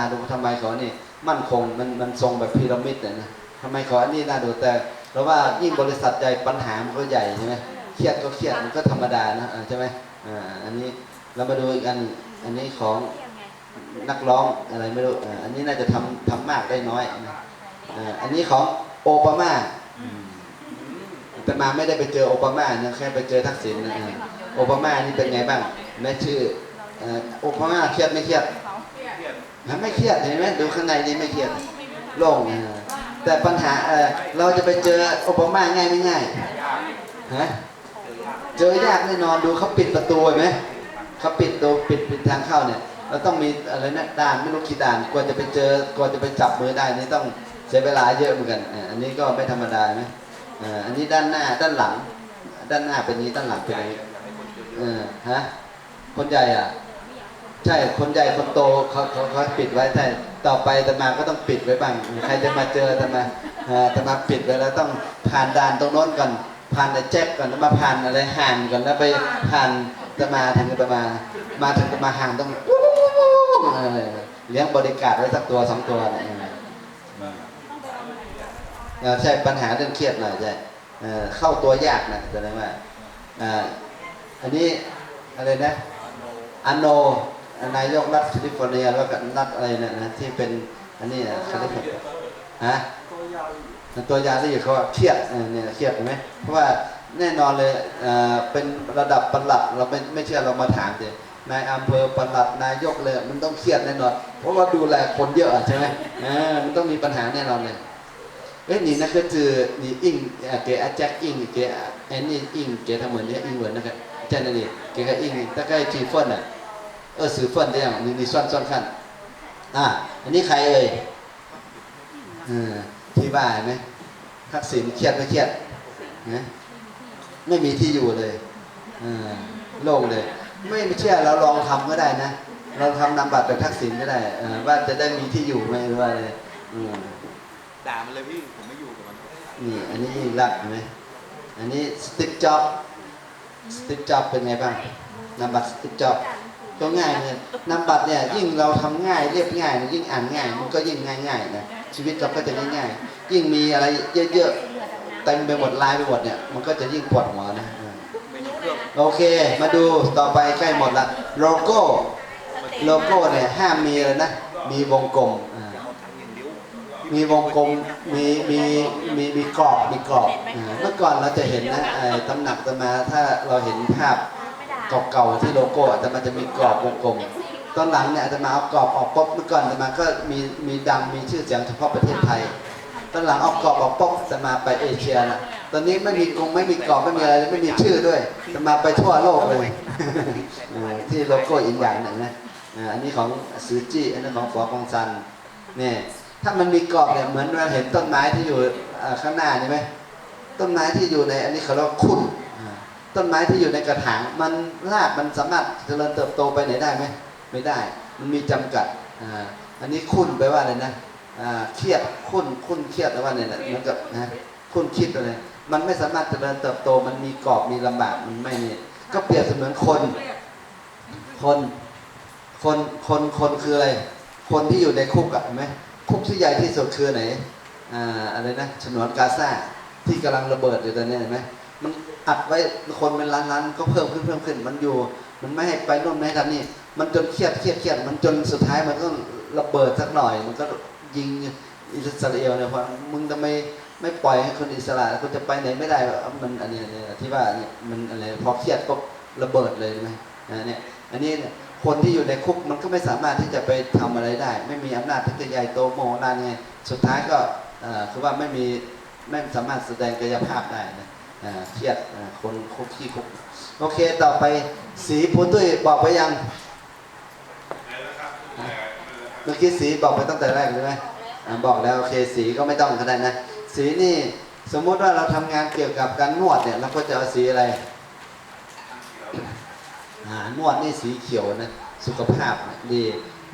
าดูทำไมเขานี่มั่นคงมันมันทรงแบบพีระมิดเนี่ยนะทำไมเขาอันนี้น่าดูแต่เพราะว่ายิ่งบริษัทใหญ่ปัญหามันก็ใหญ่ใช่ไหมเครียดก็เครียดมันก็ธรรมดานะใช่ไหมอ่าอันนี้เรามาดูอีกอันอันนี้ของนักร้องอะไรไม่รู้อ่าอันนี้น่าจะทำทำมากได้น้อยนะอ่าอันนี้ของโอบามาแต่มาไม่ได้ไปเจอโอบามานะแค่ไปเจอทักษิณนะโอบามานี่เป็นไงบ้างแม่ชื่อโอบามาเครียดไม่เครียด ไม่เครียดเห็นไหมดูข้างในนี่ไม่เครียดโล่งอ่าแต่ปัญหาเออเราจะไปเจอโอบามาง่ายไม่ง่ายฮะเจอยากแน่นอนดูเขาปิดประตูเห็นไหมเขาปิดตัวปิดปิดทางเข้าเนี่ยเราต้องมีอะไรนะด่านไม่รู้กี่ด่านกว่าจะไปเจอกว่าจะไปจับมือได้นี่ต้องเสียเวลาเยอะเหมือนกันอันนี้ก็ไม่ธรรมดาไหมอ่าอันนี้ด้านหน้าด้านหลัง ด้านหน้าเป็นนี้ด้านหลังเป็นนี้ฮะคนใหญ่อะ ช่คนใหญ่คนโตเขาเขาเขาปิดไว้แต่ต่อไปอาตมาก็ต้องปิดไว้บ้างใครจะมาเจออาตมาอ่าอาตมาปิดไว้แล้วต้องผ่านด่านตรงโน้นก่อนผ่านไอ้แจ็คก่อนแล้วมาผ่านอะไรห่านก่อนแล้วไปผ่านอาตมาถึงอาตมา มาถึงอาตมาห่างต้องเออเลี้ยงบริการไว้สักตัวสองตัวนี่ยเออใช่ปัญหาเรื่องเครียดหน่อยใช่เข้าตัวยากนะแสดงว่าอ่าอันนี้อะไรนะอันโน นายกรัฐแคลิฟอร์เนียแล้วก็รัฐอะไรเนี่ยนะที่เป็นอันนี้นะแคลิฟอร์เนียฮะตัวยาที่อยู่เขาว่าเครียดเนี่ยเครียดไหมเพราะว่าแน่นอนเลยเอ่อเป็นระดับประหลัดเราไม่ไม่เชื่อเรามาถามเลยนายอำเภอประหลัดนายกเลย มันต้องเครียดแน่นอน เพราะว่าดูแลคนเยอะใช่ไหมมันต้องมีปัญหาแน่นอนเลยเอ้ยนี่นะก็คือนี่อิงเอ่อเกอแจ็คอิงเกอาไอ้นี่อิงเกทำเหมือนเนี่ยอิงเหมือนนะครับใช่นั่นนี่เกก็อิงถ้าใกล้จีเฟินอะ เออสื่อเฟินได้ยังนี่นี่ซ่อนซ่อนขั้นอะอันนี้ใครเอ่ยเออที่ว่าเห็นไหมทักษิณเครียดไม่เครียดนะไม่มีที่อยู่เลยเออโล่งเลย ไม่เชื่อเราลองทำก็ได้นะเราทำนำบัตรแบบทักษิณก็ได้เออว่าจะได้มีที่อยู่ไหมหรือว่าอะไรอืมด่ามันเลยพี่ผมไม่อยู่กับมันนี่อันนี้ยิ่งรักเห็นไหมอันนี้สติ๊กจ็อบสติ๊กจ็อบเป็นไงบ้างนำบัตรสติ๊กจ็อบ ก็ง่ายเลยนามบัตรเนี่ยยิ่งเราทำง่ายเรียบง่าย ยิ่งอ่านง่าย มันก็ยิ่งง่ายง่ายๆนะชีวิตเราก็จะง่ายๆยิ่งมีอะไรเยอะๆเต็มไปหมดลายไปหมดเนี่ยมันก็จะยิ่งปวดหัวนะอ่าไม่มีเครื่องโอเค มาดูต่อไปใกล้หมดละโลโก้โลโก้เนี่ยห้ามมีเลยนะมีวงกลมอ่าเอาถังเงินดิ้วมีวงกลมมีมีมีมีกรอบมีกรอบอ่าเมื่อก่อนเราจะเห็นนะไอ้ตำหนักตำมาถ้าเราเห็นภาพ เก่าๆที่โลโก้แต่มันจะมีกรอบวงกลมตอนหลังเนี่ยอาจจะมาเอากรอบออกป๊บเมื่อก่อนอาตมาก็มีมีดังมีชื่อเสียงเฉพาะประเทศไทยตอนหลังเอากรอบออกป๊บอาตมาไปเอเชียนะตอนนี้ไม่มีกงไม่มีกรอบไม่มีอะไรไม่มีชื่อด้วยอาตมาไปทั่วโลกเลยที่โลโก้อีกอย่างหนึ่งนะอันนี้ของซูจิอันนี้ของฟอคองซันเนี่ยถ้ามันมีกรอบเนี่ยเหมือนเราเห็นต้นไม้ที่อยู่ข้างหน้านี่ไหมต้นไม้ที่อยู่ในอันนี้เขาเรียกว่าคุ้น ต้นไม้ที่อยู่ในกระถางมันรากมันสามารถเจริญเติบโตไปไหนได้ไหมไม่ได้ มันมีจำกัดอ่าอันนี้คุ้นไปว่าอะไรนะอ่าเครียดคุ้นคุ้นเครียดแปลว่าเนี่ยนะเหมือนกับนะคุ้นคิดอะไรมันไม่สามารถเจริญเติบโต มันมีกรอบมีลำบากมันไม่นี่ก็เปรียบเสมือนคน คนคนคนคนคืออะไร คนที่อยู่ในคุกอะเห็นไหมคุกที่ใหญ่ที่สุดคือไหนอ่าอะไรนะฉนวนกาซาที่กำลังระเบิดอยู่ตอนนี้เห็นไหม อัดไว้คนเป็นล้านๆก็เพิ่มขึ้นเพิ่มขึ้น มันอยู่ มันไม่ให้ไปโน่นไม่ให้ทำนี่ มันจนเครียดเครียดเครียดมันจนสุดท้ายมันก็ระเบิดสักหน่อย มันก็ยิงอิสราเอลเนี่ยว่ามึงทำไมไม่ปล่อยให้คนอิสระคุณจะไปไหนไม่ได้มันอันนี้อันนี้ที่ว่าเนี่ยมันอะไรพอเครียดก็ระเบิดเลยไหมอ่าเนี่ยอันนี้เนี่ยคนที่อยู่ในคุกมันก็ไม่สามารถที่จะไปทำอะไรได้ ไม่มีอำนาจที่จะใหญ่โตโมโหลานไงสุดท้ายก็คือว่าไม่มีไม่สามารถแสดงกายภาพได้นะ เครียดอ่าคนคุกขี้คุกโอเคต่อไปสีพูตุ้ยบอกไปยังเมื่อกี้สีบอกไปตั้งแต่แรกใช่ไหมอ่าบอกแล้วโอเคสีก็ไม่ต้องขนาดนะ สีนี่สมมุติว่าเราทำงานเกี่ยวกับการนวดเนี่ยเราก็จะเอาสีอะไรอ่านวดนี่สีเขียวนะสุขภาพนะดี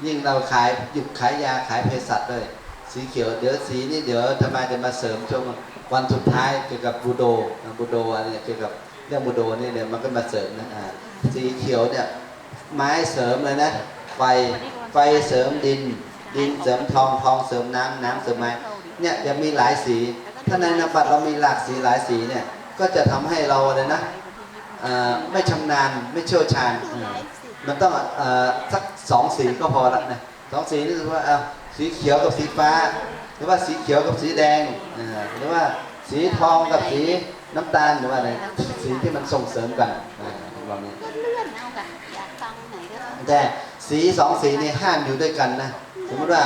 ยิ่งเราขายหยุดขายยาขายเภสัชด้วย สีเขียวเดี๋ยวสีนี่เดี๋ยวทำไมจะมาเสริมช่วง วันสุดท้ายเกี่ยวกับบูโดนะบูโดอะไรเนี่ยเกี่ยวกับเรื่องบูโดนี่เนี่ยมันก็มาเสริมนะอ่าสีเขียวเนี่ยไม้เสริมเลยนะไฟไฟเสริมดิน ดินเสริมทองทองเสริมน้ำน้ำเสริมไม้เนี่ยจะมีหลายสีถ้าในนามบัตรเรามีหลากสีหลายสีเนี่ยก็จะทำให้เราเลยนะอ่อไม่ชำนาญไม่เชี่ยวชาญมันต้องอ่อสักสองสีก็พอละนะสองสีนี่คือว่าเอา สีเขียวกับสีฟ้า หรือว่าสีเขียวกับสีแดงเออหรือว่าสีทองกับสีน้ำตาลหรือว่าอะไรสีที่มันส่งเสริมกันเออประมาณนี้ก็เลื่อนเอากันอยากฟังไหนก็ฟังแต่สีสองสีนี่ห้ามอยู่ด้วยกันนะสมมติว่า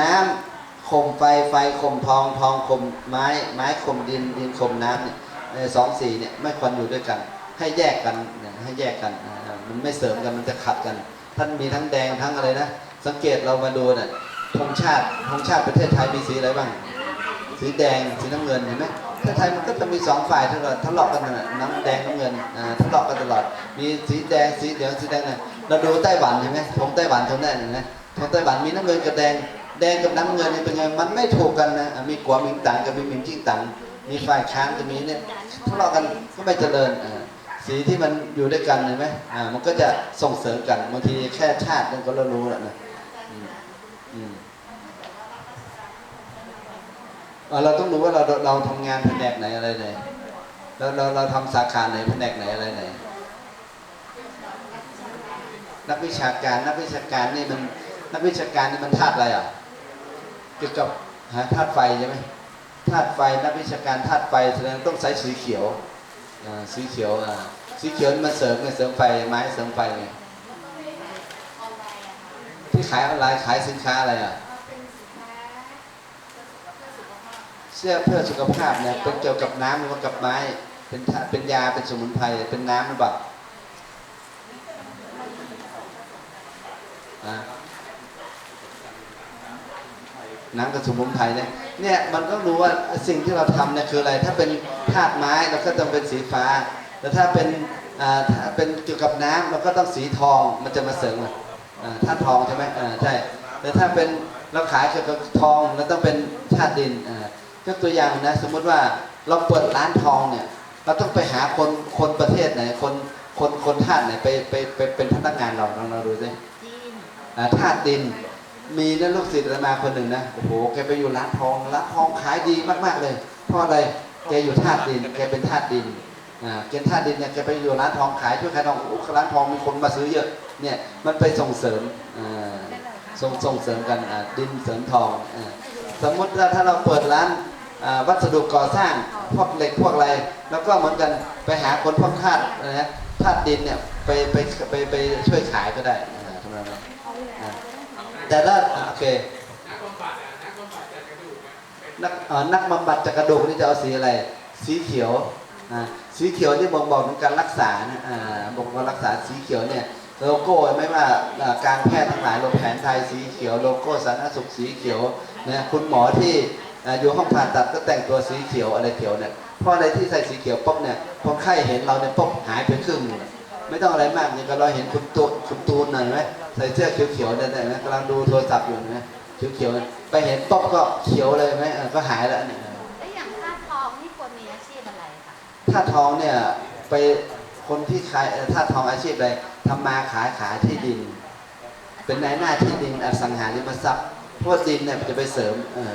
น้ำข่มไฟไฟข่มทองทองข่มไม้ไม้ข่มดินดินข่มน้ำเนี่ยเอ่อสองสีเนี่ยไม่ควรอยู่ด้วยกัน ให้แยกกันเนี่ยให้แยกกันอ่ามันไม่เสริมกันมันจะขัดกัน ท่านมีทั้งแดงทั้งอะไรนะสังเกตเรามาดูเนี่ย ธงชาติธงชาติประเทศไทยมีสีอะไรบ้าง สีแดงสีน้ำเงินเห็นไหมประเทศไทยมันก็จะมีสองฝ่ายทะเลาะทะเลาะกันนะน้ำแดงน้ำเงินอ่าทะเลาะกันตลอด มีสีแดงสีเหลืองสีแดงนะเราดูไต้หวันเห็นไหมธงไต้หวันธงแดงเห็นไหมธงไต้หวันมีน้ำเงินกับแดงแดงกับน้ำเงินเป็นไงมันไม่ถูกกันนะมีกัวมิงตังกับมีมิงจิ้งตังมีฝ่ายค้านกับมีเนี่ยทะเลาะกันก็ไม่เจริญอ่าสีที่มันอยู่ด้วยกันเห็นไหมอ่ามันก็จะส่งเสริมกันบางทีแค่ชาติมันก็เรารู้แล้วนะ เราต้องรู้ว่าเราเราทำงานแผนกไหนอะไรไหนเราเราเราทำสาขาไหนแผนกไหนอะไรไหนนักวิชาการนักวิชาการนี่มันนักวิชาการนี่มันธาตุอะไรอะเกี่ยวกับฮะธาตุไฟใช่ไหมธาตุไฟนักวิชาการธาตุไฟแสดงต้องใช้สีเขียวอ่าสีเขียวอ่าสีเขียวมันเสริมไงเสริมไฟไม้เสริมไฟไง ขายออนไลน์ขายสินค้าอะไรอะเสื้อเพื่อสุขภาพเนี่ยเป็นเกี่ยวกับน้ำหรือว่ากับไม้ เป็นธาตุเป็นยาเป็นสมุนไพรเป็นน้ำหรือเปล่าอะน้ำกับสมุนไพรเนี่ยเนี่ยมันก็รู้ว่าสิ่งที่เราทำเนี่ยคืออะไร ถ้าเป็นธาตุไม้เราก็ต้องเป็นสีฟ้า แต่ถ้าเป็นอ่าถ้าเป็นเกี่ยวกับน้ำเราก็ต้องสีทองมันจะมาเสริมอะอ่า ธาตุทองใช่ไหมอ่าใช่แต่ถ้าเป็นเราขายเกี่ยวกับทองเราต้องเป็นธาตุดินอ่ายกตัวอย่างนะสมมติว่าเราเปิดร้านทองเนี่ยเราต้องไปหาคนคนประเทศไหนคนคนคนธาตุไหนไปไปไปเป็นพนักงานเราลองเราดูสิจีนอ่าธาตุดินมีนะลูกศิษย์อาตมาคนหนึ่งนะโอ้โหแกไปอยู่ร้านทองร้านทองขายดีมากๆเลยเพราะอะไรแกอยู่ธาตุดินแกเป็นธาตุดิน อ่าแกเป็นธาดินเนี่ยแกไปอยู่ร้านทองขายช่วยขายทองร้านทองมีคนมาซื้อเยอะเนี่ยมันไปส่งเสริมส่งส่งเสริมกันดินเสริมทองสมมติว่าถ้าเราเปิดร้านวัสดุก่อสร้างพวกเหล็กพวกอะไร แล้วก็เหมือนกันไปหาคนพวกธาตุอะไรนะธาตุดินเนี่ยไปไปไปไปช่วยขายก็ได้ทำไมนั้นอ่าแต่ถ้าอะโอเคนักนักบำบัดจากกระดูกนี่จะเอาสีอะไร สีเขียว สีเขียวนี่บ่งบอกถึงการรักษานะอ่าบ่งบอกรักษาสีเขียวเนี่ยโลโก้ไม่ว่าการแพทย์ทั้งหลายโรงแผนไทยสีเขียวโลโก้สาธารณสุขสีเขียวนะคุณหมอที่อยู่ห้องผ่าตัดก็แต่งตัวสีเขียวอะไรเขียวเนี่ยเพราะอะไรที่ใส่สีเขียวปุ๊บเนี่ยพอไข้เห็นเราเนี่ยปุ๊บหายไปครึ่งนึงไม่ต้องอะไรมากอย่ก็เราเห็นคุณตูนคุณตูนหน่อยไหมใส่เสื้อเขียวๆเนี่ยได้ไหมกำลังดูโทรศัพท์อยู่เห็นไหมเขียวๆไปเห็นป๊บก็เขียวเลยไหมก็หายแล้วเนี่ย แล้วอย่างธาตุทองนี่ควรมีอาชีพ อะไรคะถ้าทองเนี่ยไปคนที่ขายเอ่อถ้าทองอาชีพอะไรทำมาขายขายที่ดิน เป็นนายหน้าที่ดินอสังหาริมทรัพย์เพราะว่าดินเนี่ยมันจะไปเสริมเออ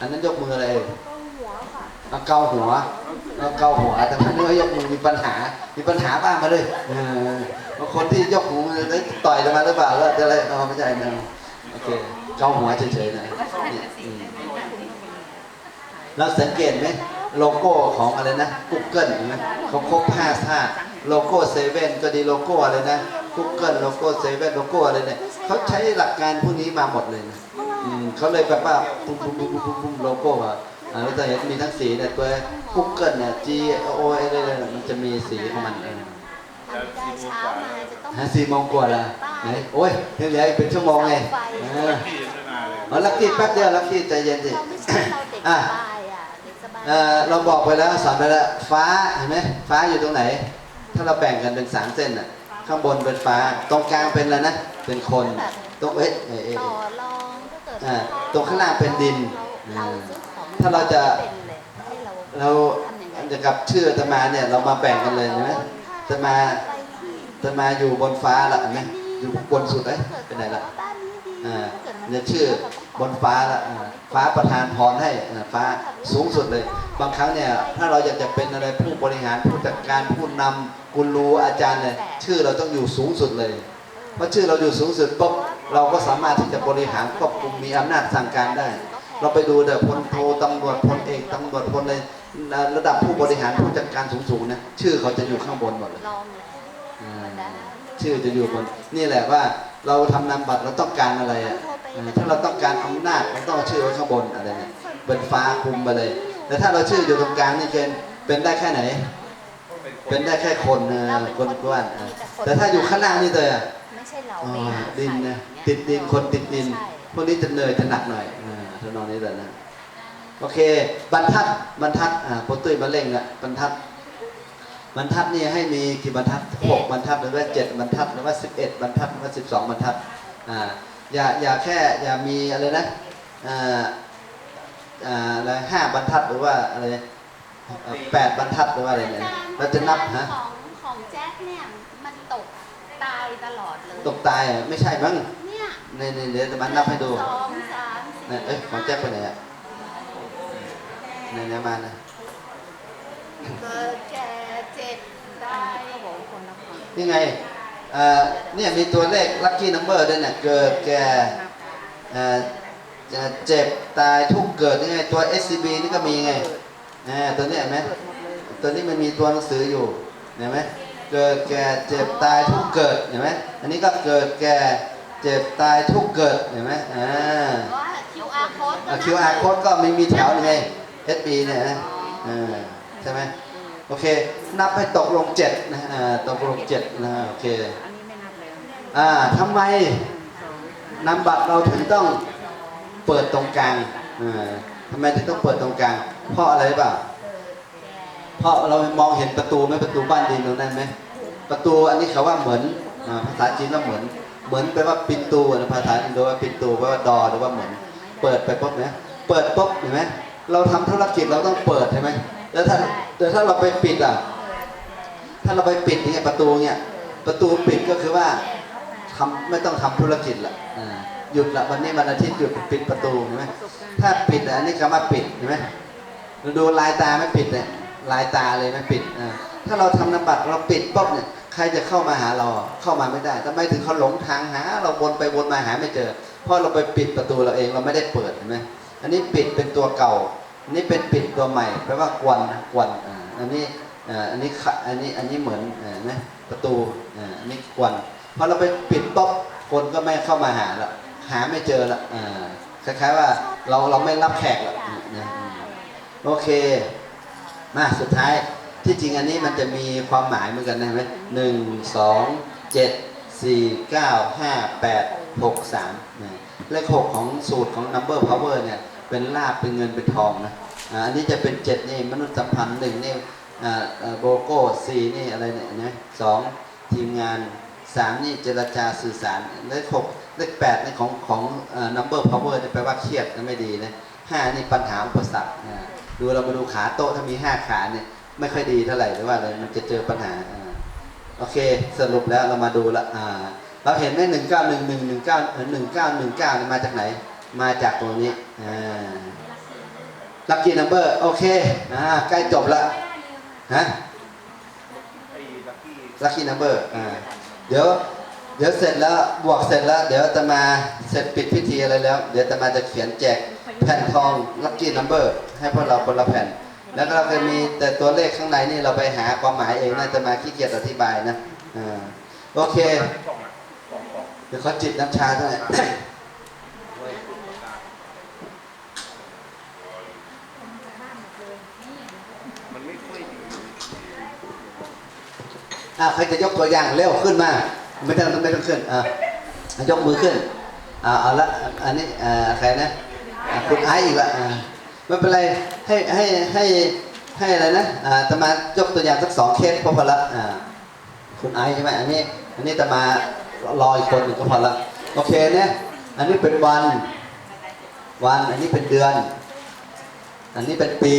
อันนั้นยกมืออะไรเอ่ยเอาเกาหัวเอาเกาหัว แต่ถ้าเนื้อยกมือมีปัญหา มีปัญหาบ้างมาเลยเออบางคนที่ยกหูได้ต่อยกันมาหรือเปล่าแล้วจะอะไรอ๋อไม่ใช่นะโอเคเกาหัวเฉยๆนะเนี่ยอืมเราสังเกตไหม โลโก้ของอะไรนะ Google เห็นไหมเขาครบห้าธาตุโลโก้เซเว่นก็ดีโลโก้อะไรนะ Google โลโก้เซเว่นโลโก้อะไรเนี่ยเขาใช้หลักการพวกนี้มาหมดเลยนะอืมเขาเลยแบบว่าปุ๊บปุ๊บปุ๊บปุ๊บปุ๊บโลโก้อะอ่าเราจะเห็นมีทั้งสีเนี่ยตัว Google เนี่ย G O อะไรเนี่ยมันจะมีสีของมันเออทำไม่ได้เช้ามาจะต้องฮะสี่โมงกว่าละไหนโอ้ยยังเหลืออีกเป็นชั่วโมงไงเออเอาลักกี้แป๊บเดียวลักกี้ใจเย็นสิเราไม่ใช่เราเด็กสอะบายอะ เด็กสบายเออเราบอกไปแล้วสอนไปแล้วฟ้าเห็นไหมฟ้าอยู่ตรงไหน ถ้าเราแบ่งกันเป็นสามเส้นอะข้างบนเป็นฟ้าตรงกลางเป็นอะไรนะเป็นคนตรงเอ๊ะเอ๊ะเอ๊ะต่อเอ๊ะรองถ้าเกิดอ่าตรงข้างล่างเป็นดินเราซื้อของถ้าเราจะเป็นเลยให้เราเราจะกับชื่ออาตมาเนี่ยเรามาแบ่งกันเลยใช่ไหมอาตมาอาตมาอยู่บนฟ้าละเห็นไหมอยู่บนสุดเอ้ยเป็นไหนละอ่าเนี่ยชื่อ บนฟ้าละอ่าฟ้าประทานพรให้อ่าฟ้าสูงสุดเลย บางครั้งเนี่ยถ้าเราอยากจะเป็นอะไรผู้บริหารผู้จัดการผู้นำกุลูอาจารย์เนี่ยชื่อเราต้องอยู่สูงสุดเลย เพราะชื่อเราอยู่สูงสุดปุ๊บเราก็สามารถที่จะบริหารควบคุมมีอำนาจสั่งการได้ เราไปดูเดี๋ยวพลโทตำรวจพลเอกตำรวจพลในระดับผู้บริหารผู้จัดการสูงๆนะชื่อเขาจะอยู่ข้างบนหมดเลยลองเลยอ่าชื่อจะอยู่บนนี่แหละว่าเราทำนามบัตรเราต้องการอะไรอะเออ ถ้าเราต้องการอำนาจเราต้องเอาชื่อไว้ข้างบนอะไรเนี่ยเป็นฟ้าคุมไปเลย แต่ถ้าเราชื่ออยู่ตรงกลางนี่เกณฑ์เป็นได้แค่ไหน เป็นได้แค่คนเออคนกว้านเออแต่ถ้าอยู่ข้างล่างนี่เลยอะไม่ใช่เราอ๋อไปหาดินใครนะอย่างเงี้ยติดดินคนติดดินใช่พวกนี้จะเหนื่อยจะหนักหน่อยอ่าทำนองนี้เลยนะโอเค บรรทัดบรรทัดอ่าโปรตุ้ยมาเร่งละบรรทัดบรรทัดนี่ให้มีกี่บรรทัดหกบรรทัดหรือว่าเจ็ดบรรทัดหรือว่าสิบเอ็ดบรรทัดหรือว่าสิบสองบรรทัดอ่า อย่าอย่าแค่อย่ามีอะไรนะอ่าอ่าอะไรห้าบรรทัดหรือว่าอะไรเอ่อแปดบรรทัดหรือว่าอะไรเนี่ยเราจะนับฮะของของแจ็คเนี่ยมันตกตายตลอดเลยตกตายอะไม่ใช่มั้งเนี่ยในในเดี๋ยวจะมานับให้ดูสองสามสี่เนี่ยเอ้ยของแจ็คไปไหนอะในนี้มานะเกิดแก่เจ็บตายเขาบอกว่าคนละคนนี่ไงเอ่อ เนี่ยมีตัวเลขลัคกี้นัมเบอร์ด้วยเนี่ยเกิดแก่เอ่อจะเจ็บตายทุกเกิดนี่ไงตัว SCB นี่ก็มีไงอ่าตัวนี้เห็นไหมตัวนี้มันมีตัวหนังสืออยู่เห็นไหมเกิดแก่เจ็บตายทุกเกิดเห็นไหมอันนี้ก็เกิดแก่เจ็บตายทุกเกิดเห็นไหมอ่าว่า QR code ก็อ่าน่า QR code ก็มีมีแถวนี่ไง SB เนี่ยนะอ่าใช่ไหม โอเค นับให้ตกลงเจ็ดนะอ่าตกลงเจ็ดนะ โอเค อันนี้ไม่นับเลยอ่าทำไมนำบัตรเราถึงต้องเปิดตรงกลางอ่าทำไมถึงต้องเปิดตรงกลาง เพราะอะไรปล่าเพราะเรามองเห็นประตูไหมประตูบ้านดินตรงนั้นไหมประตูอันนี้เขาว่าเหมือนอ่าภาษาจีนว่าเหมือน เหมือนแปลว่าปินตูนะภาษาอินโดว่าปินตูแปลว่าดอหรือว่าเหมือน เปิดไปปุ๊บนะเปิดปุ๊บเห็นไหมเราทำธุรกิจเราต้องเปิดใช่ไหม แล้วถ้าแต่ถ้าเราไปปิดอะ ถ้าเราไปปิดเนี่ยประตูเนี่ย ประตูปิดก็คือว่าทำไม่ต้องทำธุรกิจละอ่าหยุดละวันนี้วันอาทิตย์หยุดปิดประตูเห็นไหมถ้าปิดอะนนี้คำว่าปิดเห็นไหมเราดูลายตาไม่ปิดเนี่ยลายตาเลยไม่ปิดอ่าถ้าเราทำนามบัตรเราปิดปุ๊บเนี่ยใครจะเข้ามาหาเราเข้ามาไม่ได้ทำไมถึงเขาหลงทางหา เราวนไปวนมาหาไม่เจอ เพราะเราไปปิดประตูเราเองเราไม่ได้เปิดเห็นไหมอันนี้ปิดเป็นตัวเก่า นนี้เป็นปิดตัวใหม่แปลว่ากวนกวนอันนี้อันนี้ขะอันนี้อันนี้เหมือนนะประตูอันนี้กวนพอเราไปปิดปุ๊บคนก็ไม่เข้ามาหาละหาไม่เจอละคล้ายๆว่าเราเราไม่รับแขกละนะโอเคมาสุดท้ายที่จริงอันนี้มันจะมีความหมายเหมือนกันนะไหมหนึ่งสองเจ็ดสี่เก้าห้าแปดหกสามเลขหกของสูตรของ number power เนี่ย เป็นลาบเป็นเงินเป็นทองนะอันนี้จะเป็นเจ็ดนี่มนุษย์สัมพันธ์หนึ่งนี่โบโก้สี่นี่อะไรเนี่ยนะสองทีมงานสามนี่เจรจาสื่อสารเลขหกเลขแปดนี่ของของ number power เนี่แปลว่าเครียดนะไม่ดีนะห้านี่ปัญหาอุปสรรคดูเรามาดูขาโต๊ะถ้ามีห้าขาเนี่ยไม่ค่อยดีเท่าไหร่หรือว่าอะไรมันจะเจอปัญหาโอเคสรุปแล้วเรามาดูละอ่าเราเห็นไหมหนึ่งเก้าหนึ่งหนึ่งหนึ่งเก้าหนึ่งเก้าหนึ่งเก้ามาจากไหน มาจากตรงนี้ ลัคกี้นัมเบอร์โอเคอ่าใกล้จบละฮะไอ้ลักกี้ลัคกี้นัมเบอร์อ่าเดี๋ยวเดี๋ยวเสร็จแล้วบวกเสร็จแล้ว เดี๋ยวจะมาเสร็จปิดพิธีอะไรแล้ว เดี๋ยวจะมาจะเขียนแจกแผ่นทองลัคกี้นัมเบอร์ให้พวกเราคนละแผ่น แล้วก็เราจะมีแต่ตัวเลขข้างในนี่เราไปหาความหมายเองน่าจะมาขี้เกียจอธิบายนะอ่าโอเคเดี๋ยวเขาจิบน้ำชาเท่าไหร่ เว้ยกลางมันไม่ค่อยดี อ่า ใครจะยกตัวอย่างเร็วขึ้นมา ไม่ต้องไม่ต้องขึ้นอ่ายกมือขึ้นอ่าเอาละอันนี้อ่าใครนะอ่าคุณไอซ์อีกละอ่าไม่เป็นไรให้ให้ให้ให้อะไรนะอ่าจะมายกตัวอย่างสักสองเคสก็พอละอ่าคุณไอซ์ใช่ไหมอันนี้อันนี้จะมารออีกคนหนึ่งก็พอละโอเคเนี่ยอันนี้เป็นวัน วันอันนี้เป็นเดือน อันนี้เป็นปี